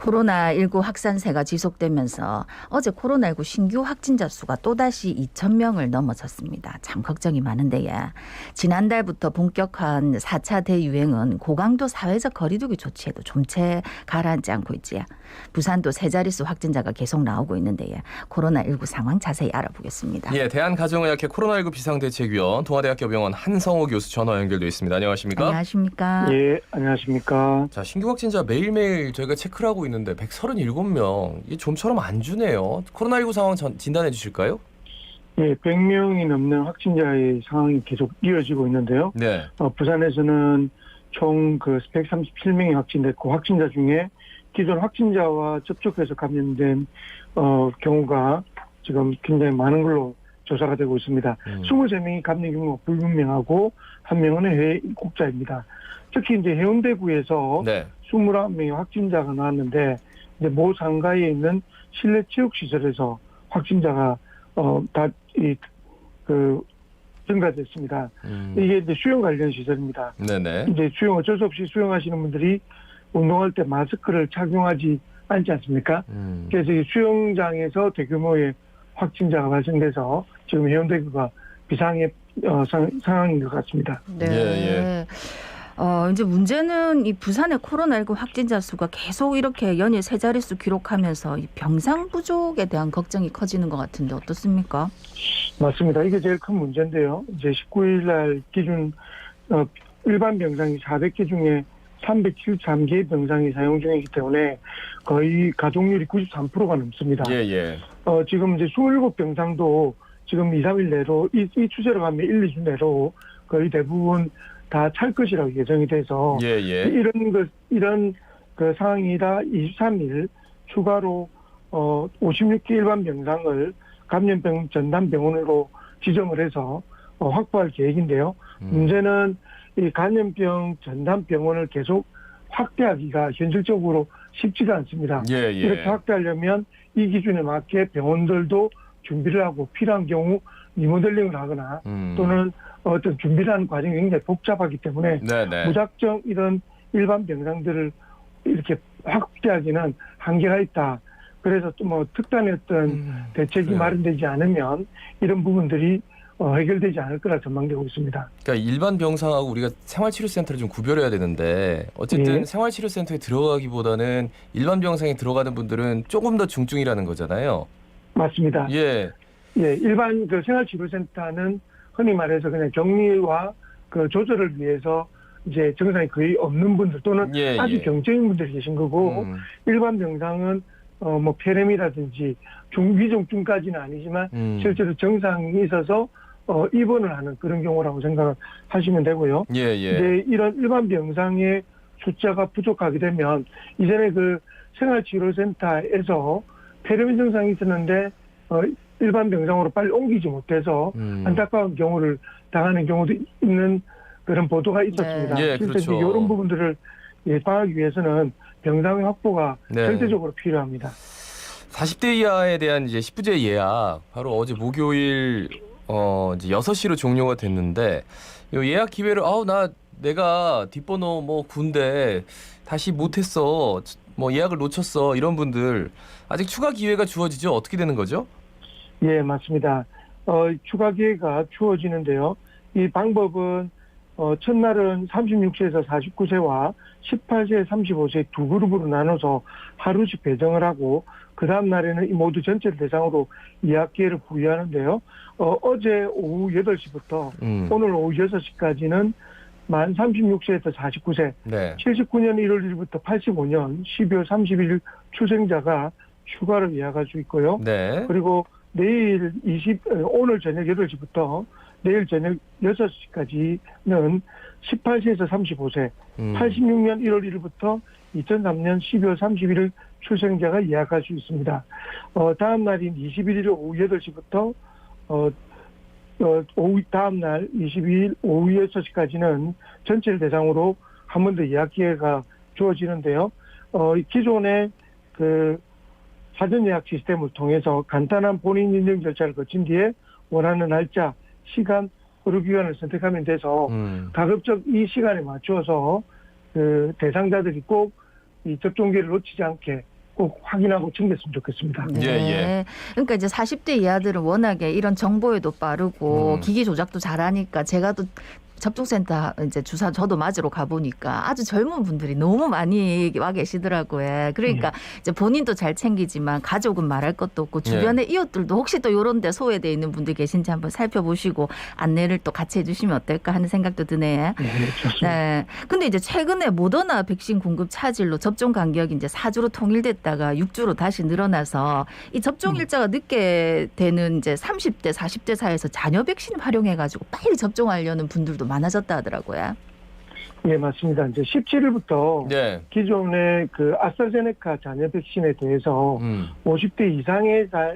코로나19 확산세가 지속되면서 어제 코로나19 신규 확진자 수가 또다시 2천 명을 넘어섰습니다. 참 걱정이 많은데요. 지난달부터 본격화한 4차 대유행은 고강도 사회적 거리두기 조치에도 좀채 가라앉지 않고 있지요. 부산도 세 자릿수 확진자가 계속 나오고 있는데요. 코로나19 상황 자세히 알아보겠습니다. 예, 대한가정의학회 코로나19 비상대책위원 동아대학교 병원 한성호 교수 전화 연결돼 있습니다. 안녕하십니까? 안녕하십니까? 예, 안녕하십니까. 자, 신규 확진자 매일매일 저희가 체크를 하고 있는 데 137명. 이게 좀처럼 안 주네요. 코로나19 상황 전, 진단해 주실까요? 예, 100명이 넘는 확진자의 상황이 계속 이어지고 있는데요. 네. 어, 부산에서는 총 그 137명이 확진됐고 확진자 중에 기존 확진자와 접촉해서 감염된 어, 경우가 지금 굉장히 많은 걸로 조사가 되고 있습니다. 음. 23명이 감염 경우가 불분명하고 한 명은 해외 입국자입니다. 특히 이제 해운대구에서 네. 21명의 확진자가 나왔는데 이제 모 상가에 있는 실내 체육 시설에서 확진자가 어다이그 증가됐습니다. 음. 이게 이제 수영 관련 시설입니다. 네네. 이제 수영 어쩔 수 없이 수영하시는 분들이 운동할 때 마스크를 착용하지 않지 않습니까? 음. 그래서 이 수영장에서 대규모의 확진자가 발생돼서 지금 해운대구가 비상의 어, 상, 상황인 것 같습니다. 네. 예, 어, 이제 문제는 이 부산의 코로나19 확진자 수가 계속 이렇게 연일 세 자릿수 기록하면서 이 병상 부족에 대한 걱정이 커지는 것 같은데 어떻습니까? 맞습니다. 이게 제일 큰 문제인데요. 이제 19일 날 기준 어, 일반 병상이 400개 중에 373개의 병상이 사용 중이기 때문에 거의 가동률이 93%가 넘습니다. 예, 예. 어, 지금 이제 27병상도 지금 2, 3일 내로 이, 이 추세로 가면 1, 2주 내로 거의 대부분 다 찰 것이라고 예정이 돼서 예, 예. 이런 그 이런 그 상황이다 23일 추가로 어 56개 일반 병상을 감염병 전담 병원으로 지정을 해서 어, 확보할 계획인데요. 음. 문제는 이 감염병 전담 병원을 계속 확대하기가 현실적으로 쉽지가 않습니다. 예, 이렇게 예. 확대하려면 이 기준에 맞게 병원들도 준비를 하고 필요한 경우 리모델링을 하거나 음. 또는 어떤 준비를 하는 과정이 굉장히 복잡하기 때문에 네네. 무작정 이런 일반 병상들을 이렇게 확대하기는 한계가 있다. 그래서 또 뭐 특단의 어떤 음. 대책이 그래요. 마련되지 않으면 이런 부분들이 어, 해결되지 않을 거라 전망되고 있습니다. 그러니까 일반 병상하고 우리가 생활치료센터를 좀 구별해야 되는데 어쨌든 예. 생활치료센터에 들어가기보다는 일반 병상에 들어가는 분들은 조금 더 중증이라는 거잖아요. 맞습니다. 예. 예, 일반 그 생활치료센터는 흔히 말해서 그냥 격리와 그 조절을 위해서 이제 증상이 거의 없는 분들 또는 예, 아주 예. 경증인 분들이 계신 거고 음. 일반 병상은 어 뭐 폐렴이라든지 중위중증까지는 아니지만 음. 실제로 정상이 있어서 어 입원을 하는 그런 경우라고 생각을 하시면 되고요. 예, 예. 이제 이런 일반 병상의 숫자가 부족하게 되면 이전에 그 생활치료센터에서 폐렴 증상이 있었는데 어 일반 병상으로 빨리 옮기지 못해서 음. 안타까운 경우를 당하는 경우도 있는 그런 보도가 있었습니다. 네. 예, 그렇죠. 이런 부분들을 예방하기 위해서는 병상의 확보가 네. 절대적으로 필요합니다. 40대 이하에 대한 이제 10부제 예약 바로 어제 목요일 어 이제 6시로 종료가 됐는데 요 예약 기회를 아우 나 내가 뒷번호 뭐 군데 다시 못 했어. 뭐 예약을 놓쳤어. 이런 분들 아직 추가 기회가 주어지죠. 어떻게 되는 거죠? 예, 맞습니다. 어, 추가 기회가 주어지는데요. 이 방법은 어, 첫날은 36세에서 49세와 18세, 35세 두 그룹으로 나눠서 하루씩 배정을 하고 그 다음 날에는 이 모두 전체를 대상으로 예약 기회를 부여하는데요. 어, 어제 오후 8시부터 음. 오늘 오후 6시까지는 만 36세에서 49세, 네. 79년 1월 1일부터 85년 12월 31일 출생자가 추가로 예약할 수 있고요. 네. 그리고 내일 20, 어, 오늘 저녁 8시부터 내일 저녁 6시까지는 18세에서 35세, 음. 86년 1월 1일부터 2003년 12월 31일 출생자가 예약할 수 있습니다. 어, 다음 날인 21일 오후 8시부터, 어, 어, 오후, 다음 날 22일 오후 6시까지는 전체를 대상으로 한 번 더 예약 기회가 주어지는데요. 어, 기존의 그 사전 예약 시스템을 통해서 간단한 본인 인증 절차를 거친 뒤에 원하는 날짜, 시간, 의료 기관을 선택하면 돼서 음. 가급적 이 시간에 맞추어서 그 대상자들이 꼭 이 접종기를 놓치지 않게 꼭 확인하고 챙겼으면 좋겠습니다. 예, 예. 그러니까 이제 40대 이하들은 워낙에 이런 정보에도 빠르고 음. 기기 조작도 잘하니까 제가 또 접종센터 이제 주사 저도 맞으러 가보니까 아주 젊은 분들이 너무 많이 와 계시더라고요. 그러니까 이제 본인도 잘 챙기지만 가족은 말할 것도 없고 주변의 이웃들도 혹시 또 요런 데 소외돼 있는 분들 계신지 한번 살펴보시고 안내를 또 같이 해주시면 어떨까 하는 생각도 드네요. 네, 좋습니다. 네. 근데 이제 최근에 모더나 백신 공급 차질로 접종 간격이 이제 4주로 통일됐다가 6주로 다시 늘어나서 이 접종 음. 일자가 늦게 되는 이제 30대, 40대 사이에서 자녀 백신 활용해 가지고 빨리 접종하려는 분들도 많아졌다 하더라고요. 예, 맞습니다. 이제 17일부터 네. 기존의 그 아스트라제네카 잔여 백신에 대해서 음. 50대 이상의 사,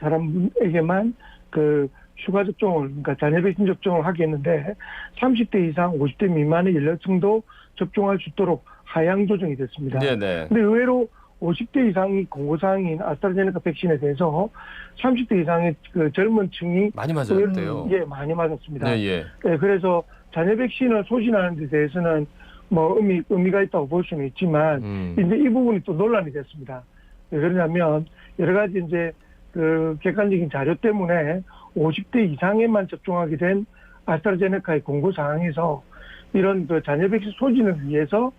사람에게만 그 추가 접종을 그러니까 잔여 백신 접종을 하겠는데 30대 이상 50대 미만의 연령층도 접종할 수 있도록 하향 조정이 됐습니다. 네, 네. 근데 의외로 50대 이상이 공고사항인 아스트라제네카 백신에 대해서 30대 이상의 그 젊은 층이 많이 맞았대요. 예 많이 맞았습니다. 네, 예. 예, 그래서 잔여 백신을 소진하는 데 대해서는 뭐 의미, 의미가 있다고 볼 수는 있지만 음. 이제 이 부분이 또 논란이 됐습니다. 왜 그러냐면 여러 가지 이제 그 객관적인 자료 때문에 50대 이상에만 접종하게 된 아스트라제네카의 공고 사항에서 이런 그 잔여 백신 소진을 위해서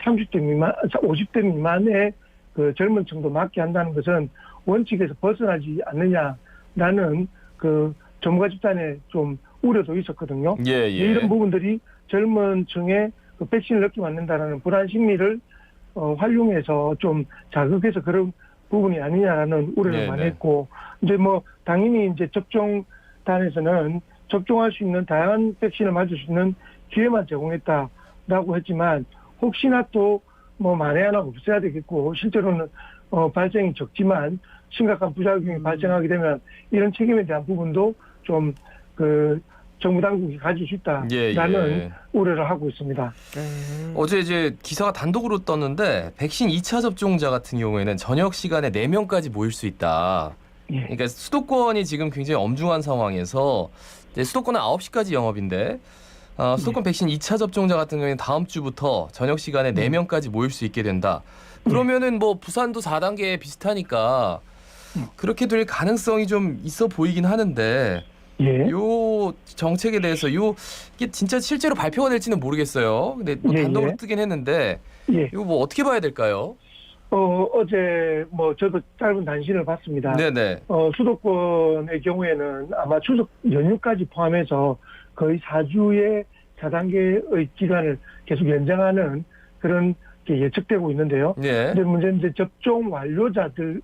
30대 미만, 50대 미만의 그 젊은 층도 맞게 한다는 것은 원칙에서 벗어나지 않느냐라는 그 전문가 집단의 좀 우려도 있었거든요. 예, 예. 이런 부분들이 젊은 층에 그 백신을 넣기 맞는다라는 불안 심리를 어, 활용해서 좀 자극해서 그런 부분이 아니냐라는 우려를 네네. 많이 했고 이제 뭐 당연히 이제 접종단에서는 접종할 수 있는 다양한 백신을 맞을 수 있는 기회만 제공했다라고 했지만 혹시나 또 뭐 만에 하나 없어야 되겠고 실제로는 어, 발생이 적지만 심각한 부작용이 발생하게 되면 이런 책임에 대한 부분도 좀그 정부 당국이 가질 수 있다라는 예, 예. 우려를 하고 있습니다. 어제 이제 기사가 단독으로 떴는데 백신 2차 접종자 같은 경우에는 저녁 시간에 4명까지 모일 수 있다. 예. 그러니까 수도권이 지금 굉장히 엄중한 상황에서 이제 수도권은 9시까지 영업인데 어, 수도권 백신 2차 접종자 같은 경우에는 다음 주부터 저녁 시간에 4명까지 모일 수 있게 된다. 그러면은 뭐 부산도 4단계 비슷하니까 그렇게 될 가능성이 좀 있어 보이긴 하는데 예. 요 정책에 대해서 요 이게 진짜 실제로 발표가 될지는 모르겠어요. 근데 뭐 예, 단독으로 예. 뜨긴 했는데 예. 이거 뭐 어떻게 봐야 될까요? 어, 어제 뭐 저도 짧은 단신을 봤습니다. 네네. 어, 수도권의 경우에는 아마 추석 연휴까지 포함해서 거의 4주의 4단계의 기간을 계속 연장하는 그런 게 예측되고 있는데요. 예. 근데 문제는 이제 접종 완료자들을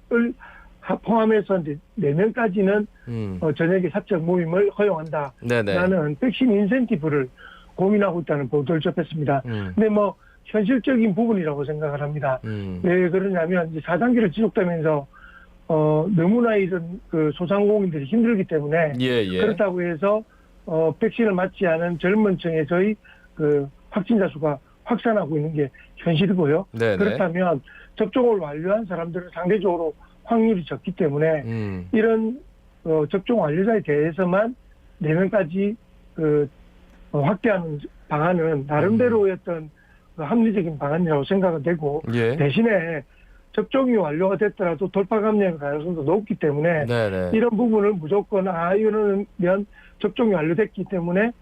하- 포함해서 이제 4명까지는 음. 어, 저녁에 사적 모임을 허용한다라는. 백신 인센티브를 고민하고 있다는 보도를 접했습니다. 음. 근데 뭐 현실적인 부분이라고 생각을 합니다. 음. 왜 그러냐면 이제 4단계를 지속되면서 어 너무나 이런 그 소상공인들이 힘들기 때문에 예, 예. 그렇다고 해서 어 백신을 맞지 않은 젊은 층에서의 그 확진자 수가 확산하고 있는 게 현실이고요. 네네. 그렇다면 접종을 완료한 사람들은 상대적으로 확률이 적기 때문에 음. 이런 어, 접종 완료자에 대해서만 4명까지 그 어, 확대하는 방안은 나름대로의 어떤 그 합리적인 방안이라고 생각은 되고 예. 대신에 접종이 완료가 됐더라도 돌파 감염의 가능성도 높기 때문에 네네. 이런 부분을 무조건 아 이러면 접종이 완료됐기 때문에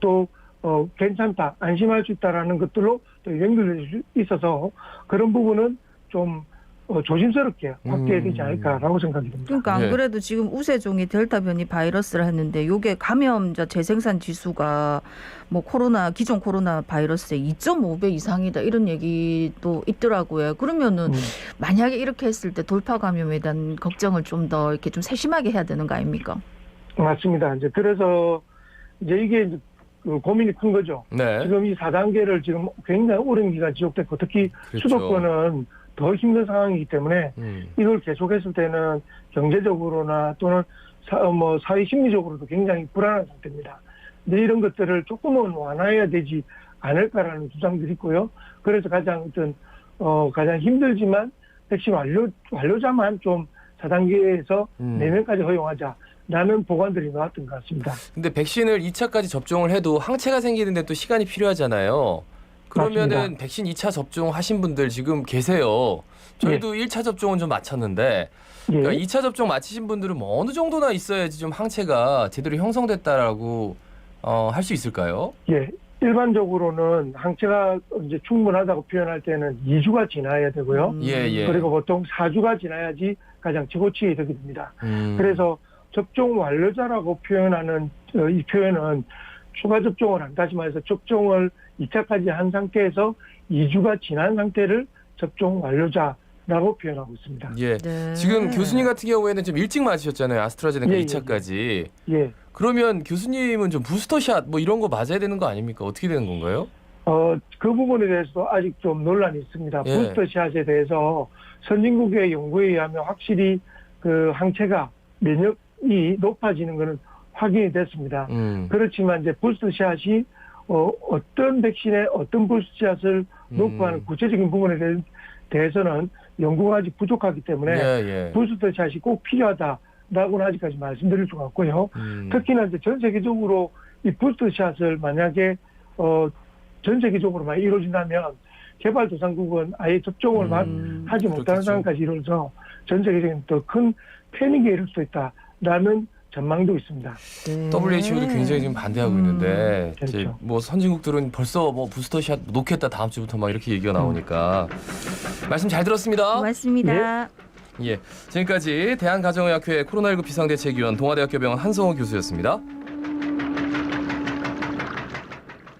또 어, 괜찮다 안심할 수 있다라는 것들로 또 연결될 수 있어서 그런 부분은 좀 어, 조심스럽게 확대해야 되지 음. 않을까라고 생각이 듭니다. 그러니까 안 예. 그래도 지금 우세종이 델타 변이 바이러스를 했는데 요게 감염자 재생산 지수가 뭐 코로나 기존 코로나 바이러스의 2.5배 이상이다 이런 얘기도 있더라고요. 그러면은 음. 만약에 이렇게 했을 때 돌파 감염에 대한 걱정을 좀 더 이렇게 좀 세심하게 해야 되는 거 아닙니까? 맞습니다. 이제 그래서 이제 이게 이제 그 고민이 큰 거죠. 네. 지금 이 4단계를 지금 굉장히 오랜 기간 지속됐고 특히 그렇죠. 수도권은 더 힘든 상황이기 때문에 음. 이걸 계속했을 때는 경제적으로나 또는 사, 어, 뭐 사회 심리적으로도 굉장히 불안한 상태입니다. 근데 이런 것들을 조금은 완화해야 되지 않을까라는 주장들이 있고요. 그래서 가장 어떤 어 가장 힘들지만 백신 완료 완료자만 좀 4단계에서 음. 4명까지 허용하자 라는 보관들이 나왔던 것 같습니다. 근데 백신을 2차까지 접종을 해도 항체가 생기는데 또 시간이 필요하잖아요. 그러면은 맞습니다. 백신 2차 접종 하신 분들 지금 계세요. 저희도 1차 접종은 좀 마쳤는데 예. 그러니까 2차 접종 마치신 분들은 뭐 어느 정도나 있어야지 좀 항체가 제대로 형성됐다라고 어, 할 수 있을까요? 예. 일반적으로는 항체가 이제 충분하다고 표현할 때는 2주가 지나야 되고요. 음. 예, 예. 그리고 보통 4주가 지나야지 가장 최고치에 이르게 됩니다. 음. 그래서 접종 완료자라고 표현하는 어, 이 표현은 추가 접종을 한 다시 말해서 접종을 2차까지 한 상태에서 2주가 지난 상태를 접종 완료자 라고 표현하고 있습니다. 예. 네. 지금 교수님 같은 경우에는 좀 일찍 맞으셨잖아요. 아스트라제네카 예, 예, 2차까지. 예. 그러면 교수님은 좀 부스터샷 뭐 이런 거 맞아야 되는 거 아닙니까? 어떻게 되는 건가요? 어, 그 부분에 대해서도 아직 좀 논란이 있습니다. 예. 부스터샷에 대해서 선진국의 연구에 의하면 확실히 그 항체가 면역이 높아지는 것은 확인이 됐습니다. 음. 그렇지만 이제 부스터샷이 어, 어떤 백신에 어떤 부스터샷을 놓고 하는 음. 구체적인 부분에 대해- 대해서는 연구가 아직 부족하기 때문에 예, 예. 부스터샷이 꼭 필요하다라고는 아직까지 말씀드릴 수가 없고요. 음. 특히나 이제 전 세계적으로 이 부스터샷을 만약에 어, 전 세계적으로만 이루어진다면 개발도상국은 아예 접종을 막 음. 하지 못하는. 상황까지 이루어져 전 세계적인 더 큰 패닉에 이를 수 있다라는 전망도 있습니다. 네. WHO도 굉장히 지금 반대하고 음. 있는데 그렇죠. 이제 뭐 선진국들은 벌써 뭐 부스터샷 놓겠다 다음 주부터 막 이렇게 얘기가 나오니까 말씀 잘 들었습니다. 고맙습니다. 예, 지금까지 대한가정의학회 코로나19 비상대책위원 동아대학교 병원 한성호 교수였습니다.